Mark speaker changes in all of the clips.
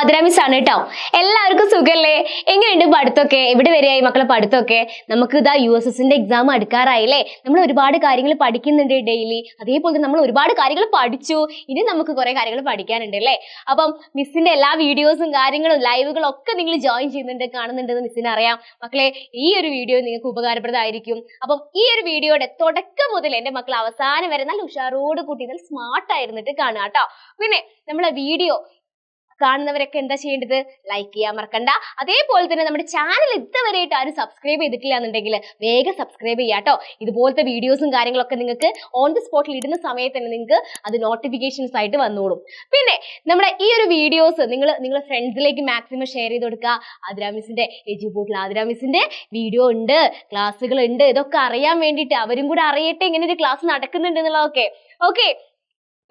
Speaker 1: Athira miss ആണ് കേട്ടോ. എല്ലാവർക്കും സുഖല്ലേ? എങ്ങനെയുണ്ട് പഠിത്തമൊക്കെ എവിടെ വരെയായി മക്കളെ പഠിത്തമൊക്കെ നമുക്ക് ഇതാ യു എസ് എസിന്റെ എക്സാം അടുക്കാറായില്ലേ? നമ്മൾ ഒരുപാട് കാര്യങ്ങൾ പഠിക്കുന്നുണ്ട് ഡെയിലി അതേപോലെ നമ്മൾ ഒരുപാട് കാര്യങ്ങൾ പഠിച്ചു. ഇനി നമുക്ക് കുറെ കാര്യങ്ങൾ പഠിക്കാനുണ്ട് അല്ലേ? അപ്പം മിസ്സിന്റെ എല്ലാ വീഡിയോസും കാര്യങ്ങളും ലൈവുകളും ഒക്കെ നിങ്ങൾ ജോയിൻ ചെയ്യുന്നുണ്ട് കാണുന്നുണ്ടെന്ന് മിസ്സിന് അറിയാം. മക്കളെ ഈ ഒരു വീഡിയോ നിങ്ങൾക്ക് ഉപകാരപ്രദമായിരിക്കും. അപ്പം ഈ ഒരു വീഡിയോയുടെ തുടക്കം മുതൽ എന്റെ മക്കൾ അവസാനം വരെ നല്ല ഉഷാറോട് കൂട്ടി നല്ല സ്മാർട്ട് ആയിരുന്നിട്ട് കാണുക കേട്ടോ. പിന്നെ നമ്മളെ വീഡിയോ കാണുന്നവരൊക്കെ എന്താ ചെയ്യേണ്ടത്? ലൈക്ക് ചെയ്യാൻ മറക്കണ്ട. അതേപോലെ തന്നെ നമ്മുടെ ചാനൽ ഇതുവരെയായിട്ട് ആരും സബ്സ്ക്രൈബ് ചെയ്തിട്ടില്ല എന്നുണ്ടെങ്കിൽ വേഗം സബ്സ്ക്രൈബ് ചെയ്യുക കേട്ടോ ഇതുപോലത്തെ വീഡിയോസും കാര്യങ്ങളൊക്കെ നിങ്ങൾക്ക് ഓൺ ദി സ്പോട്ടിൽ ഇടുന്ന സമയത്ത് തന്നെ നിങ്ങൾക്ക് അത് നോട്ടിഫിക്കേഷൻസ് ആയിട്ട് വന്നോളും. പിന്നെ നമ്മുടെ ഈ ഒരു വീഡിയോസ് നിങ്ങൾ നിങ്ങളുടെ ഫ്രണ്ട്സിലേക്ക് മാക്സിമം ഷെയർ ചെയ്ത് കൊടുക്കുക. ആതിര മിസ്സിന്റെ എജു എജുബോട്ടിൽ ആതിര മിസ്സിന്റെ വീഡിയോ ഉണ്ട് ക്ലാസ്സുകൾ ഉണ്ട് ഇതൊക്കെ അറിയാൻ വേണ്ടിയിട്ട് അവരും കൂടെ അറിയട്ടെ. ഇങ്ങനെ ഒരു ക്ലാസ് നടക്കുന്നുണ്ട് എന്നുള്ളതൊക്കെ. ഓക്കെ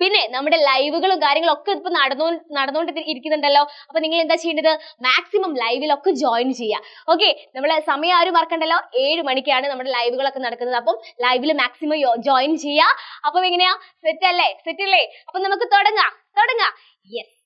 Speaker 1: പിന്നെ നമ്മുടെ ലൈവുകളും കാര്യങ്ങളും ഒക്കെ ഇപ്പൊ നടന്നോ നടന്നുകൊണ്ട് ഇരിക്കുന്നുണ്ടല്ലോ അപ്പൊ നിങ്ങൾ എന്താ ചെയ്യേണ്ടത്? മാക്സിമം ലൈവിലൊക്കെ ജോയിൻ ചെയ്യുക. ഓക്കെ നമ്മളെ സമയം ആരും മറക്കണ്ടല്ലോ. ഏഴ് മണിക്കാണ് നമ്മുടെ ലൈവുകളൊക്കെ നടക്കുന്നത്. അപ്പം ലൈവിൽ മാക്സിമം ജോയിൻ ചെയ്യുക. അപ്പം എങ്ങനെയാ? സെറ്റ് അല്ലേ? സെറ്റ് അല്ലേ? അപ്പൊ നമുക്ക് തുടങ്ങാം. തുടങ്ങാം. യെസ്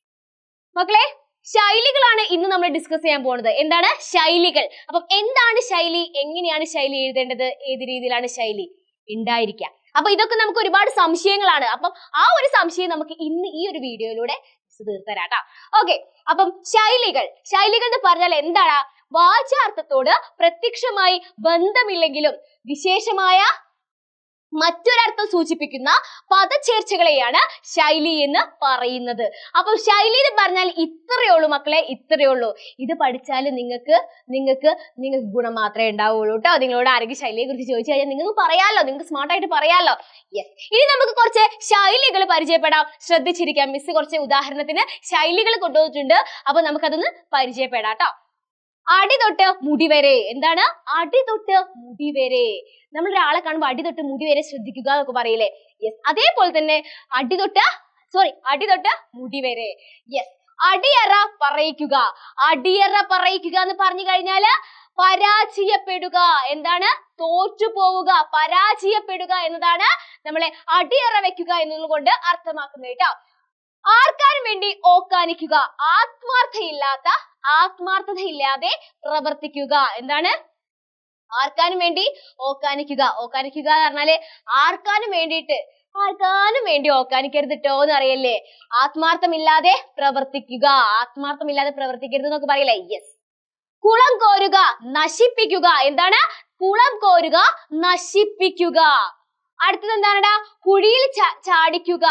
Speaker 1: മക്കളെ ശൈലികളാണ് ഇന്ന് നമ്മൾ ഡിസ്കസ് ചെയ്യാൻ പോകുന്നത് എന്താണ്? ശൈലികൾ. അപ്പം എന്താണ് ശൈലി? എങ്ങനെയാണ് ശൈലി എഴുതേണ്ടത്? ഏത് രീതിയിലാണ് ശൈലി? ഉണ്ടായിരിക്കുക. അപ്പൊ ഇതൊക്കെ നമുക്ക് ഒരുപാട് സംശയങ്ങളാണ്. അപ്പം ആ ഒരു സംശയം നമുക്ക് ഇന്ന് ഈ ഒരു വീഡിയോയിലൂടെ തീർത്തരാട്ടാ. ഓക്കെ അപ്പം ശൈലികൾ. ശൈലികൾ എന്ന് പറഞ്ഞാൽ എന്താണ്? വാചാർത്ഥത്തോട് പ്രത്യക്ഷമായി ബന്ധമില്ലെങ്കിലും വിശേഷമായ മറ്റൊരർത്ഥം സൂചിപ്പിക്കുന്ന പദചേർച്ചകളെയാണ് ശൈലി എന്ന് പറയുന്നത്. അപ്പൊ ശൈലി എന്ന് പറഞ്ഞാൽ ഇത്രയേ ഉള്ളൂ മക്കളെ ഇത്രയേ ഉള്ളൂ. ഇത് പഠിച്ചാൽ നിങ്ങൾക്ക് നിങ്ങൾക്ക് നിങ്ങൾക്ക് ഗുണം മാത്രമേ ഉണ്ടാവുള്ളൂ കേട്ടോ നിങ്ങളോട് ആരെങ്കിലും ശൈലിയെ കുറിച്ച് ചോദിച്ചു കഴിഞ്ഞാൽ നിങ്ങൾക്ക് പറയാലോ നിങ്ങൾക്ക് സ്മാർട്ട് ആയിട്ട് പറയാലോ. യെസ് ഇനി നമുക്ക് കുറച്ച് ശൈലികൾ പരിചയപ്പെടാം. ശ്രദ്ധിച്ചിരിക്കാം. മിസ് കുറച്ച് ഉദാഹരണത്തിന് ശൈലികൾ കൊണ്ടുവന്നിട്ടുണ്ട്. അപ്പൊ നമുക്കതൊന്ന് പരിചയപ്പെടാം കേട്ടോ അടി തൊട്ട് മുടി വരെ. എന്താണ്? അടി തൊട്ട് മുടി വരെ. നമ്മൾ ഒരാളെ കാണുമ്പോൾ അടി തൊട്ട് മുടി വരെ ശ്രദ്ധിക്കുക എന്നൊക്കെ പറയില്ലേ? യെസ് അതേപോലെ തന്നെ അടി തൊട്ട് സോറി അടി തൊട്ട് മുടി വരെ. യെസ് അടിയറ പറയിക്കുക. അടിയറ പറയിക്കുക എന്ന് പറഞ്ഞു കഴിഞ്ഞാൽ പരാജയപ്പെടുക. എന്താണ്? തോറ്റു പോവുക. പരാജയപ്പെടുക എന്നതാണ് നമ്മളെ അടിയറ വെക്കുക എന്നതുകൊണ്ട് അർത്ഥമാക്കുന്നത് കേട്ടോ. ആർക്കാനും വേണ്ടി ഓക്കാനിക്കുക. ആത്മാർത്ഥയില്ലാത്ത ആത്മാർത്ഥതയില്ലാതെ പ്രവർത്തിക്കുക. എന്താണ്? ആർക്കാനും വേണ്ടി ഓക്കാനിക്കുക. ഓക്കാനിക്കുക എന്ന് പറഞ്ഞാൽ ആർക്കാനും വേണ്ടിയിട്ട് ആർക്കാനും വേണ്ടി ഓക്കാനിക്കരുത് ട്ടോ എന്ന് അറിയല്ലേ ആത്മാർത്ഥമില്ലാതെ പ്രവർത്തിക്കുക. ആത്മാർത്ഥമില്ലാതെ പ്രവർത്തിക്കരുത് എന്നൊക്കെ പറയില്ലേ? യെസ് കുളം കോരുക നശിപ്പിക്കുക. എന്താണ്? കുളം കോരുക നശിപ്പിക്കുക. അടുത്തത് എന്താണെടാ? കുഴിയിൽ ചാടിക്കുക.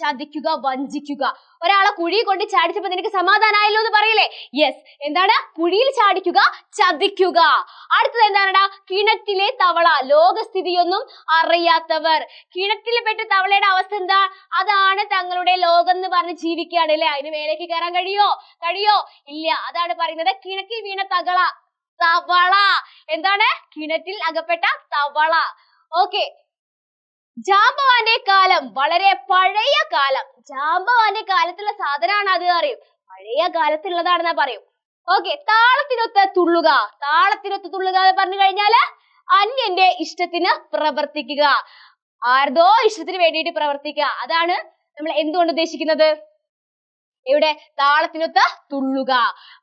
Speaker 1: ചതിക്കുക വഞ്ചിക്കുക. ഒരാളെ കുഴി കൊണ്ട് ചാടിച്ചപ്പോ നിനക്ക് സമാധാനമായല്ലോ എന്ന് പറയില്ലേ? യെസ് എന്താണ്? കുഴിയിൽ ചാടിക്കുക ചതിക്കുക. അടുത്തത് എന്താണെടാ? കിണറ്റിലെ തവള. ലോകസ്ഥിതിയൊന്നും അറിയാത്തവർ. കിണറ്റിൽ പെട്ട തവളയുടെ അവസ്ഥ എന്താ? അതാണ് തങ്ങളുടെ ലോകം എന്ന് പറഞ്ഞ് ജീവിക്കുകയാണ് അല്ലേ? അതിന് മേലേക്ക് കയറാൻ കഴിയോ? കഴിയോ? ഇല്ല. അതാണ് പറയുന്നത് കിണറ്റിൽ വീണ തകള. തവള. എന്താണ്? കിണറ്റിൽ അകപ്പെട്ട തവള. ഓക്കെ ജാമ്പവാന്റെ കാലം വളരെ പഴയ കാലം. ജാമ്പവാന്റെ കാലത്തുള്ള സാധനമാണ് അത് അറിയും പഴയ കാലത്തുള്ളതാണെന്ന പറയും. ഓക്കെ താളത്തിനൊത്ത് തുള്ളുക. താളത്തിനൊത്ത് തുള്ളുക എന്ന് പറഞ്ഞു കഴിഞ്ഞാൽ അന്യന്റെ ഇഷ്ടത്തിന് പ്രവർത്തിക്കുക. ആർദോ ഇഷ്ടത്തിന് വേണ്ടിയിട്ട് പ്രവർത്തിക്കുക. അതാണ് നമ്മൾ എന്തുകൊണ്ട് ഉദ്ദേശിക്കുന്നത്? ഇവിടെ താളത്തിനൊത്ത് തുള്ളുക.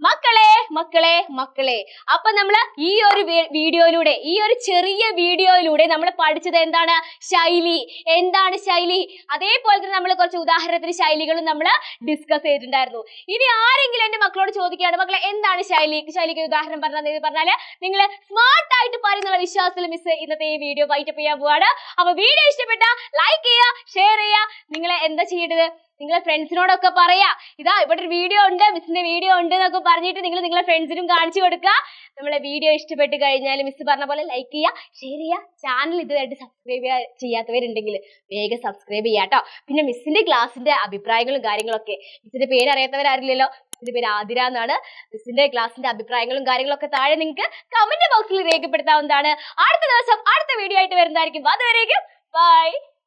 Speaker 1: മക്കളെ മക്കളെ മക്കളെ. അപ്പൊ നമ്മൾ ഈ ഒരു വീഡിയോയിലൂടെ ഈ ഒരു ചെറിയ വീഡിയോയിലൂടെ നമ്മൾ പഠിച്ചത് എന്താണ്? ശൈലി. എന്താണ് ശൈലി? അതേപോലെ തന്നെ നമ്മൾ കുറച്ച് ഉദാഹരണത്തിന് ശൈലികളും നമ്മൾ ഡിസ്കസ് ചെയ്തിട്ടുണ്ടായിരുന്നു. ഇനി ആരെങ്കിലും എന്റെ മക്കളോട് ചോദിക്കുകയാണ് മക്കളെ എന്താണ് ശൈലി? ശൈലിക്ക് ഉദാഹരണം പറഞ്ഞാൽ പറഞ്ഞാൽ നിങ്ങൾ സ്മാർട്ട് പറയുന്നുള്ള വിശ്വാസത്തിൽ മിസ് ഇന്നത്തെ ഈ വീഡിയോ വൈറ്റപ്പ് ചെയ്യാൻ പോവാണ്. അപ്പൊ വീഡിയോ ഇഷ്ടപ്പെട്ട ലൈക്ക് ചെയ്യുക ഷെയർ ചെയ്യുക. നിങ്ങളെ എന്താ ചെയ്യേണ്ടത്? നിങ്ങളെ ഫ്രണ്ട്സിനോടൊക്കെ പറയാ. ഇതാ ഇവിടെ ഒരു വീഡിയോ ഉണ്ട് മിസ്സിന്റെ വീഡിയോ ഉണ്ട് എന്നൊക്കെ പറഞ്ഞിട്ട് നിങ്ങൾ നിങ്ങളെ ഫ്രണ്ട്സിനും കാണിച്ചു കൊടുക്കുക. നമ്മളെ വീഡിയോ ഇഷ്ടപ്പെട്ട് കഴിഞ്ഞാൽ മിസ് പറഞ്ഞ പോലെ ലൈക്ക് ചെയ്യുക ഷെയർ ചെയ്യുക. ചാനൽ ഇതുവരെയായിട്ട് സബ്സ്ക്രൈബ് ചെയ്യാത്തവരുണ്ടെങ്കിൽ വേഗം സബ്സ്ക്രൈബ് ചെയ്യാട്ടോ. പിന്നെ മിസ്സിന്റെ ക്ലാസ്സിന്റെ അഭിപ്രായങ്ങളും കാര്യങ്ങളൊക്കെ. മിസ്സിന്റെ പേര് അറിയാത്തവരാരില്ലല്ലോ. മിസ്സിന്റെ പേര് ആതിര എന്നാണ്. മിസ്സിന്റെ ക്ലാസ്സിന്റെ അഭിപ്രായങ്ങളും കാര്യങ്ങളൊക്കെ താഴെ നിങ്ങൾക്ക് കമന്റ് ബോക്സിൽ രേഖപ്പെടുത്താവുന്നതാണ്. അടുത്ത ദിവസം അടുത്ത വീഡിയോ ആയിട്ട് വരുന്നതായിരിക്കും. അതുവരേക്കും ബൈ